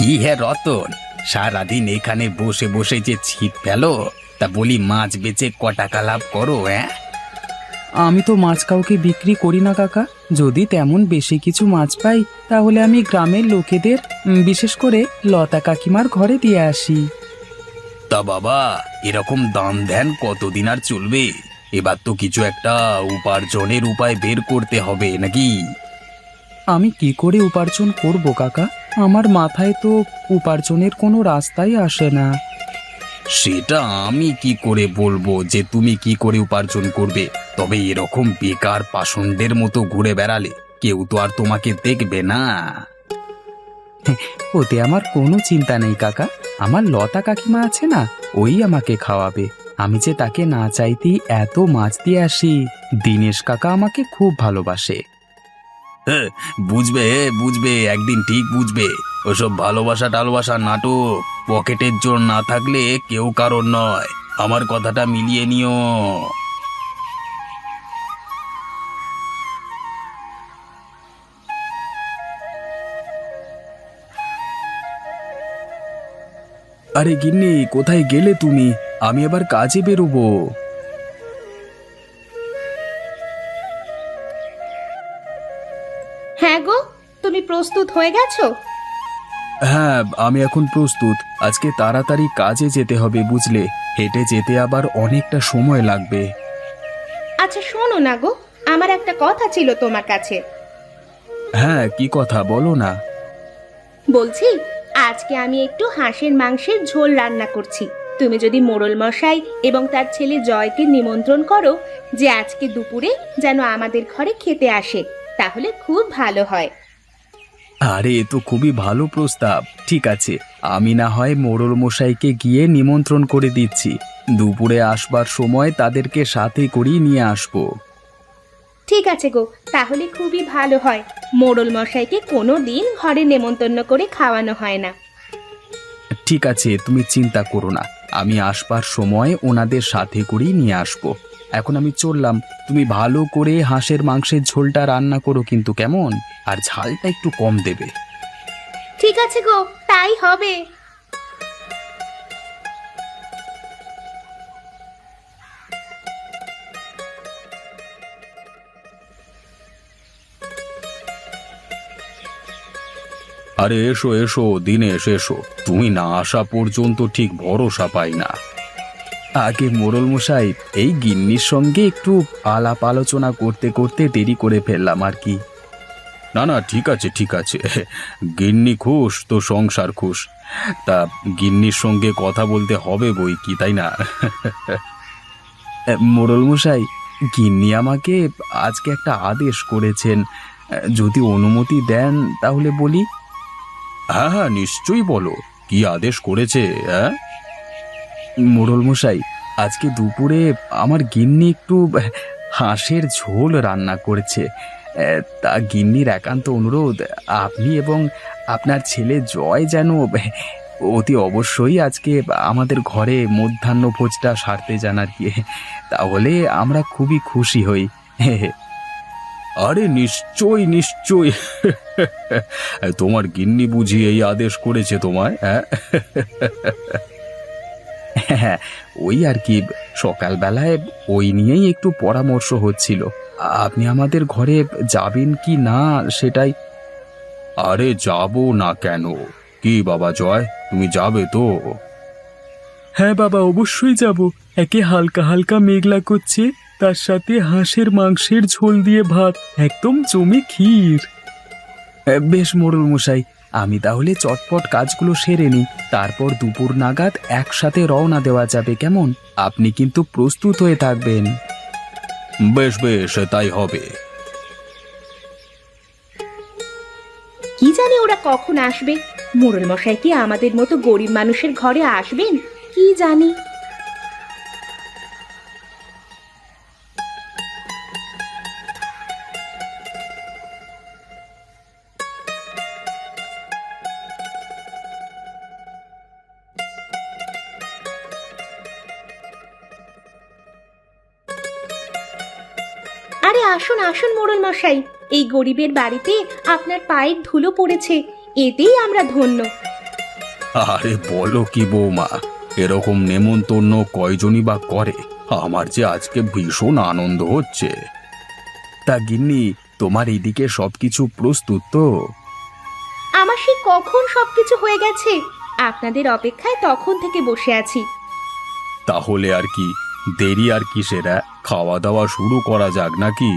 কি হে রতন সারাদিন এখানে বসে বসে যে ছিপ ফেলো তা বলি মাছ বেচে ক টাকা লাভ করো হ্যাঁ? আমি তো মাছ কাউকে বিক্রি করি না কাকা। যদি তেমন বেশি কিছু মাছ পাই তাহলে আমি গ্রামের লোকেদের উম, বিশেষ করে লতা কাকিমার ঘরে দিয়ে আসি। তা বাবা এরকম দাম দেন কতদিন আর চলবে? এবার তো কিছু একটা উপার্জনের উপায় বের করতে হবে নাকি? আমি কি করে উপার্জন করব কাকা? আমার মাথায় তো উপার্জনের কোনো রাস্তাই আসে না। সেটা আমি কি করে বলব যে তুমি কি করে উপার্জন করবে? তবে এরকম বেকার পাষণ্ডের মতো ঘুরে বেড়ালে কেউ তো আর তোমাকে দেখবে না। ওতে আমার কোনো চিন্তা নেই কাকা। আমার লতা কাকিমা আছে না ওই আমাকে খাওয়াবে। আমি যে তাকে না চাইতেই এত মাছ দিয়ে আসি। দিনেশ কাকা আমাকে খুব ভালোবাসে। হ্যাঁ, বুঝবে বুঝবে একদিন ঠিক বুঝবে। ওসব ভালোবাসা টালবাসা নাটক পকেটের জোর না থাকলে কেউ কারণ নয়। আমার কথাটা মিলিয়ে নিও। আরে গিন্নি কোথায় গেলে তুমি? আমি আবার কাজে বেরোবো। প্রস্তুত হয়ে গেছো? হ্যাঁ আমি এখন প্রস্তুত। আজকে তাড়াতাড়ি কাজে যেতে হবে বুঝলে? হেঁটে যেতে আবার অনেকটা সময় লাগবে। আচ্ছা শোনো না গো আমার একটা কথা ছিল তোমার কাছে। হ্যাঁ কি কথা? বলো না। বলছি আজকে আমি একটু হাঁসের মাংসের ঝোল রান্না করছি। তুমি যদি মোড়ল মশাই এবং তার ছেলে জয়কে নিমন্ত্রণ করো যে আজকে দুপুরে যেন আমাদের ঘরে খেতে আসে তাহলে খুব ভালো হয়। আরে এ তো খুবই ভালো প্রস্তাব। ঠিক আছে আমি না হয় মোড়ল মশাইকে গিয়ে নিমন্ত্রণ করে দিচ্ছি। দুপুরে আসবার সময় তাদেরকে সাথে করিয়ে নিয়ে আসব। ঠিক আছে গো তাহলে খুবই ভালো হয়। মোড়ল মশাইকে কোনো দিন ঘরে নেমন্তন্ন করে খাওয়ানো হয় না। ঠিক আছে তুমি চিন্তা করো না। আমি আসবার সময় ওনাদের সাথে করেই নিয়ে আসব। এখন আমি চললাম। তুমি ভালো করে হাঁসের মাংসের ঝোলটা রান্না করো কিন্তু কেমন? আর ঝালটা একটু কম দেবে। ঠিক আছে গো তাই হবে। আরে এসো এসো দিনেশ এসো। তুমি না আসা পর্যন্ত ঠিক ভরসা পাই না। আগে মোড়ল মশাই এই গিন্নির সঙ্গে একটু আলাপ আলোচনা করতে করতে দেরি করে ফেললাম আর কি। না না ঠিক আছে ঠিক আছে। গিন্নি খুশ তো সংসার খুশ। তা গিন্নির সঙ্গে কথা বলতে হবে বই কি তাই না? এ, মোড়ল মশাই গিন্নি আমাকে আজকে একটা আদেশ করেছেন। যদি অনুমতি দেন তাহলে বলি। হ্যাঁ হ্যাঁ নিশ্চয়ই বলো। কি আদেশ করেছে হ্যাঁ? মোড়ল মশাই, আজকে দুপুরে আমার গিন্নি একটু হাঁসের ঝোল রান্না করেছে। তা গিন্নির একান্ত অনুরোধ, আপনি এবং আপনার ছেলে জয় যেন অতি অবশ্যই আজকে আমাদের ঘরে মধ্যাহ্ন ভোজটা সারতে যান আর কি। তাহলে আমরা খুবই খুশি হই। আরে নিশ্চয় নিশ্চয় তোমার গিন্নি বুঝি এই আদেশ করেছে তোমায় হ্যাঁ? হ্যাঁ ওই আর কি সকালবেলায় ওই নিয়েই একটু পরামর্শ হচ্ছিল। আপনি আমাদের ঘরে যাবেন কি না সেটাই আরে যাব না কেন? কি বাবা জয় তুমি যাবে তো? হ্যাঁ বাবা অবশ্যই যাব। একে হালকা হালকা মেঘলা করছে তার সাথে হাঁসের মাংসের ঝোল দিয়ে ভাত একদম জমে ক্ষীর। বেশ মোড়ল মশাই আমি তাহলে চটপট কাজগুলো সেরে নিই। তারপর দুপুর নাগাদ একসাথে রওনা দেওয়া যাবে কেমন? আপনি কিন্তু প্রস্তুত হয়ে থাকবেন। বেশ বেশ তাই হবে। কি জানি ওরা কখন আসবে? মোড়ল মশাই কি আমাদের মতো গরিব মানুষের ঘরে আসবেন? কি জানি? আসুন আসুন মোড়ল মশাই এই গরিবের বাড়িতে আপনার পায়ের ধুলো পড়েছে এতেই আমরা ধন্য। আরে বলো কি বৌমা এরকম নেমন্তন্ন কয়জনই বা করে? আমার যে আজকে ভীষণ আনন্দ হচ্ছে। তা গিন্নি তোমার এদিকে সবকিছু প্রস্তুত তো? আমার সে কখন সবকিছু হয়ে গেছে? আপনাদের অপেক্ষায় তখন থেকে বসে আছি। তাহলে আর কি দেরি আর কিসের অ্যাঁ? খাওয়া দাওয়া শুরু করা যাক নাকি?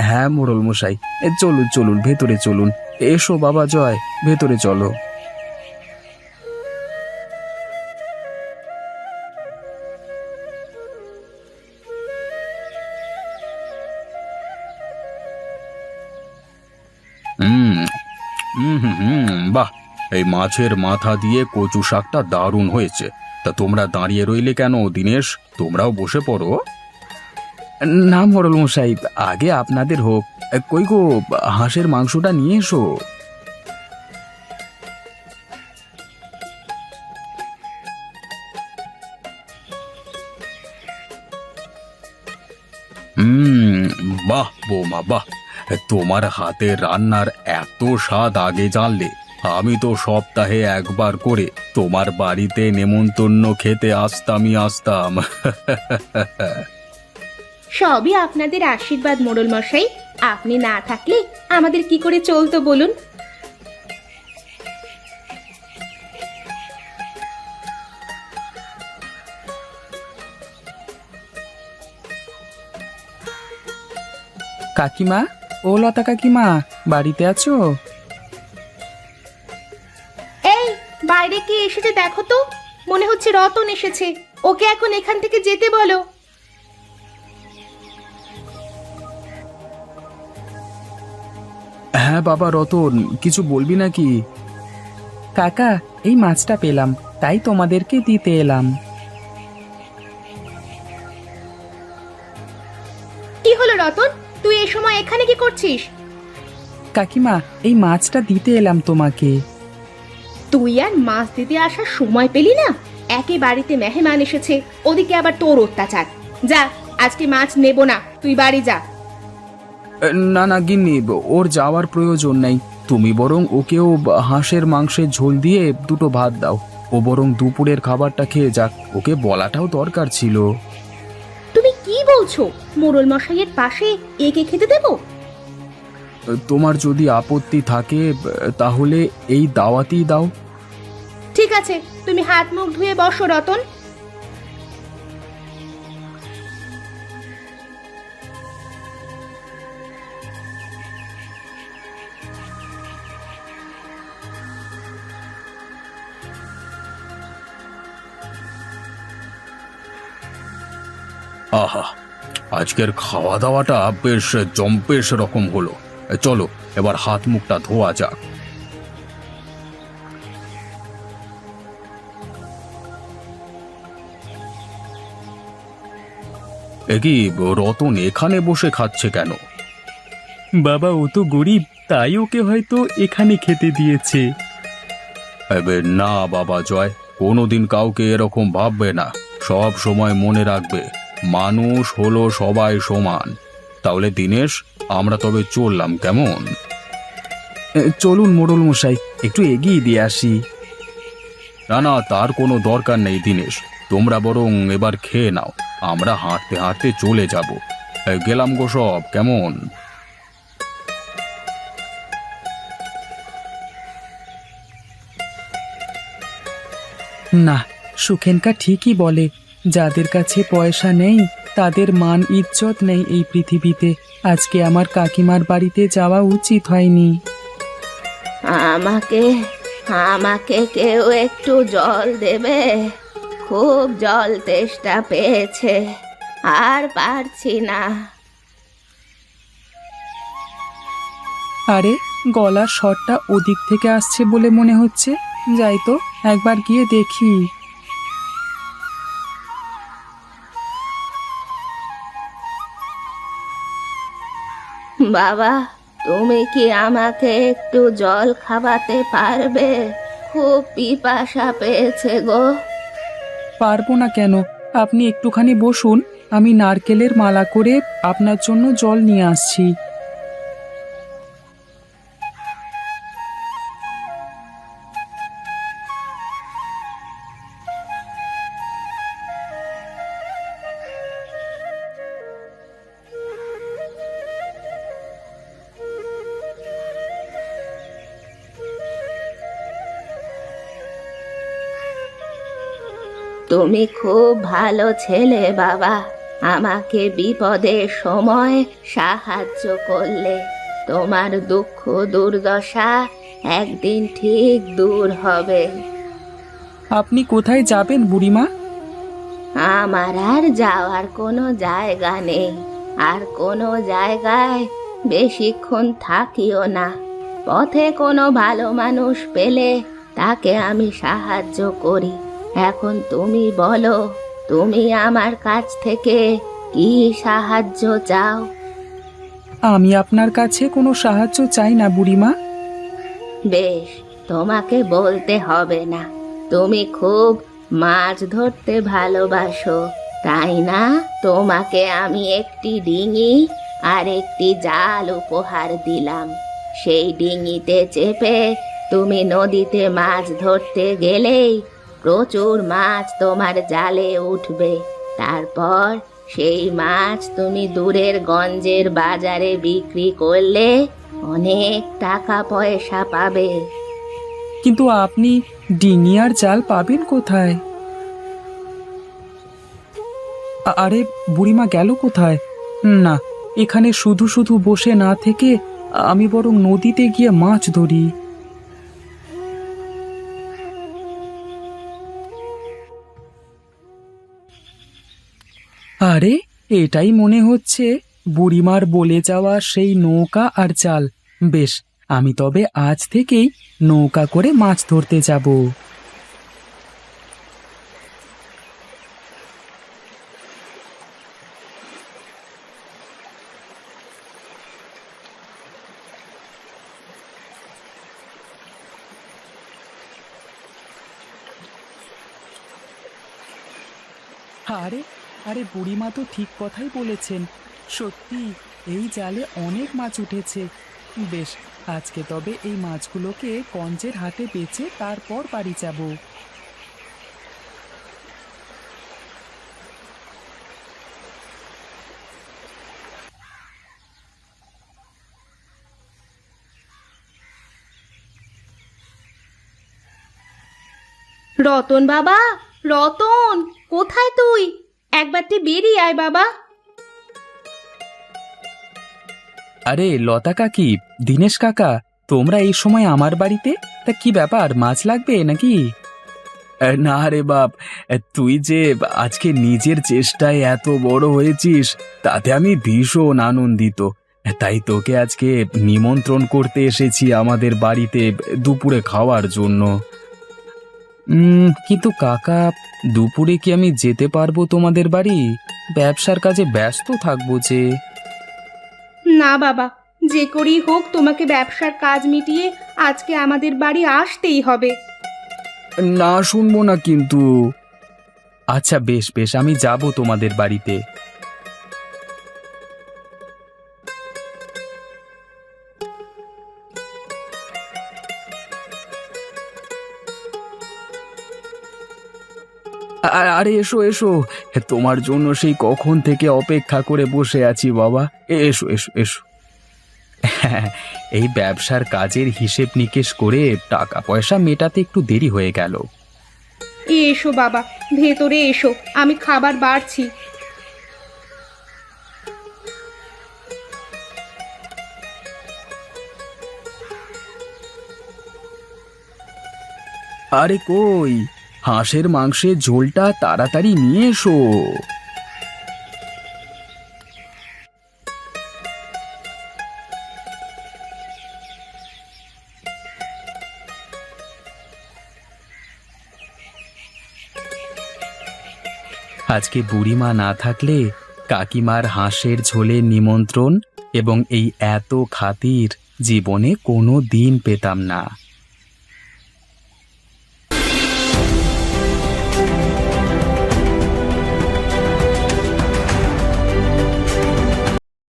হ্যাঁ মোড়ল মশাই। এ, চলুন চলুন ভেতরে চলুন। এসো বাবা জয়। ভেতরে চলো। হুম হুম হুম হুম, বাহ! এই মাছের মাথা দিয়ে কচু শাকটা দারুণ হয়েছে। তা তোমরা দাঁড়িয়ে রইলে কেন, দিনেশ? তোমরাও বসে পড়ো। না মোড়ল মশাই আগে আপনাদের হোক। কই গো, হাঁসের মাংসটা নিয়ে এসো। হুম, বাহ বৌমা, বাহ। তোমার হাতে রান্নার এত স্বাদ আগে জানলে, আমি তো সপ্তাহে একবার করে তোমার বাড়িতে নেমন্তন্ন খেতে আসতামই আসতাম। সবই আপনাদের আশীর্বাদ মোড়ল মশাই। আপনি না থাকলে আমাদের কি করে চলতো বলুন? কাকিমা ও লতা কাকিমা বাড়িতে আছো? এসেছে দেখো তো। মনে হচ্ছে রতন এসেছে। ওকে এখন এখান থেকে যেতে বলো। হ্যাঁ বাবা রতন কিছু বলবি নাকি? কাকা এই মাছটা পেলাম তাই তোমাদেরকে দিতে এলাম। কি হলো রতন? তুই এই সময় এখানে কি করছিস? কাকিমা এই মাছটা দিতে এলাম তোমাকে। তুই আর মাছ দিতে আসার সময় পেলি না? একে বাড়িতে মেহমান এসেছে। ওদিকে আবার তোর অত্যাচার। যা আজকে মাছ নেব না। তুই বাড়ি যা। না না গিন্নি ওর যাওয়ার প্রয়োজন নেই। তুমি বরং ওকেও হাঁসের মাংসের ঝোল দিয়ে দুটো ভাত দাও। ও বরং দুপুরের খাবারটা খেয়ে যাক। ওকে বলাটাও দরকার ছিল। তুমি কি বলছো? মোড়ল মশাইয়ের পাশে একে খেতে দেবো? তোমার যদি আপত্তি থাকে তাহলে এই দাওয়াতই দাও। আছে, তুমি হাত মুখ ধুয়ে বসো, রতন। আহা, আজকের খাওয়া দাওয়াটা বেশ জম্পেশ রকম হলো। চলো, এবার হাত মুখটা ধোয়া যাক। এ কি রতন এখানে বসে খাচ্ছে কেন? বাবা ও তো গরিব তাই ওকে হয়তো এখানে খেতে দিয়েছে। এবে না বাবা জয় কোনোদিন কাউকে এরকম ভাববে না। সব সময় মনে রাখবে মানুষ হলো সবাই সমান। তাহলে দিনেশ আমরা তবে চললাম কেমন? চলুন মোড়ল মশাই একটু এগিয়ে দিয়ে আসি। না না তার কোনো দরকার নেই দিনেশ তোমরা বরং এবার খেয়ে নাও। আমরা হাঁটতে হাঁটতে চলে যাব। গেলাম গো সব কেমন? না সুখেনকা ঠিকই বলে যাদের কাছে পয়সা নেই তাদের মান ইজ্জত নেই এই পৃথিবীতে। আজকে আমার কাকিমার বাড়িতে যাওয়া উচিত হয়নি। আমাকে আমাকে কেউ একটু জল দেবে? খুব জল তেষ্টা পেয়েছে আর পারছি না। আরে গলার স্বরটা ওদিক থেকে আসছে বলে মনে হচ্ছে। যাই তো একবার গিয়ে দেখি। বাবা তুমি কি আমাকে একটু জল খাওয়াতে পারবে? খুব পিপাসা পেয়েছে গো। পারব না কেন? আপনি একটুখানি বসুন, আমি নারকেলের মালা করে আপনার জন্য জল নিয়ে আসছি। তুমি খুব ভালো ছেলে বাবা। আমাকে বিপদের সময় সাহায্য করলে তোমার দুঃখ দুর্দশা একদিন ঠিক দূর হবে। আপনি কোথায় যাবেন বুড়িমা? আমার আর যাওয়ার কোনো জায়গা নেই। আর কোনো জায়গায় বেশিক্ষণ থাকিও না। পথে কোনো ভালো মানুষ পেলে তাকে আমি সাহায্য করি। এখন তুমি বলো তুমি আমার কাছ থেকে কি সাহায্য চাও? আমি আপনার কাছে কোনো সাহায্য চাই না বুড়িমা। বেশ তোমাকে বলতে হবে না। তুমি খুব মাছ ধরতে ভালোবাসো তাই না? তোমাকে আমি একটি ডিঙি আর একটি জাল উপহার দিলাম। সেই ডিঙিতে চেপে তুমি নদীতে মাছ ধরতে গেলেই প্রচুর মাছ তোমার জালে উঠবে। তারপর সেই মাছ তুমি দূরের গঞ্জের বাজারে বিক্রি করলে অনেক টাকা পয়সা পাবে। কিন্তু আপনি ডিঙি আর জাল পাবেন কোথায়? আরে, বুড়িমা গেল কোথায়? না, এখানে শুধু শুধু বসে না থেকে আমি বরং নদীতে গিয়ে মাছ ধরি। আরে, এটাই মনে হচ্ছে বুড়িমার বলে যাওয়া সেই নৌকা আর চাল। বেশ, আমি তবে আজ থেকেই নৌকা করে মাছ ধরতে যাব। আরে আরে বুড়িমা তো ঠিক কথাই বলেছেন। সত্যি, এই জালে অনেক মাছ উঠেছে। বেশ, আজকে তবে এই মাছগুলোকে কঞ্জের হাতে বেচে তারপর বাড়ি যাব। রতন বাবা, রতন, কোথায় তুই? একবারটি বেরিয়ে আয়, বাবা। আরে, লতা কাকি, দিনেশ কাকা, তোমরা এই সময় আমার বাড়িতে? তা কি ব্যাপার, মাছ লাগবে নাকি? না রে বাপ তুই যে আজকে নিজের চেষ্টায় এত বড় হয়েছিস, তাতে আমি ভীষণ আনন্দিত। তাই তোকে আজকে নিমন্ত্রণ করতে এসেছি আমাদের বাড়িতে দুপুরে খাওয়ার জন্য। উম, কিন্তু কাকা দুপুরে কি আমি যেতে পারব তোমাদের বাড়ি? ব্যবসার কাজে ব্যস্ত থাকব যে। না বাবা যে করেই হোক তোমাকে ব্যবসার কাজ মিটিয়ে আজকে আমাদের বাড়ি আসতেই হবে। না শুনব না কিন্তু। আচ্ছা বেশ বেশ আমি যাব তোমাদের বাড়িতে। আ- আরে এসো এসো। তোমার জন্য সেই কখন থেকে অপেক্ষা করে বসে আছি বাবা। এসো এসো এসো। হ্যাঁ, এই ব্যবসার কাজের হিসেব নিকেশ করে টাকা পয়সা মেটাতে একটু দেরি হয়ে গেল। এসো বাবা ভেতরে এসো। আমি খাবার বাড়ছি। আরে কই? হাঁসের মাংসের ঝোলটা তাড়াতাড়ি নিয়ে এসো। আজকে বুড়িমা না থাকলে কাকিমার হাঁসের ঝোলের নিমন্ত্রণ এবং এই এত খাতির জীবনে কোনো দিন পেতাম না।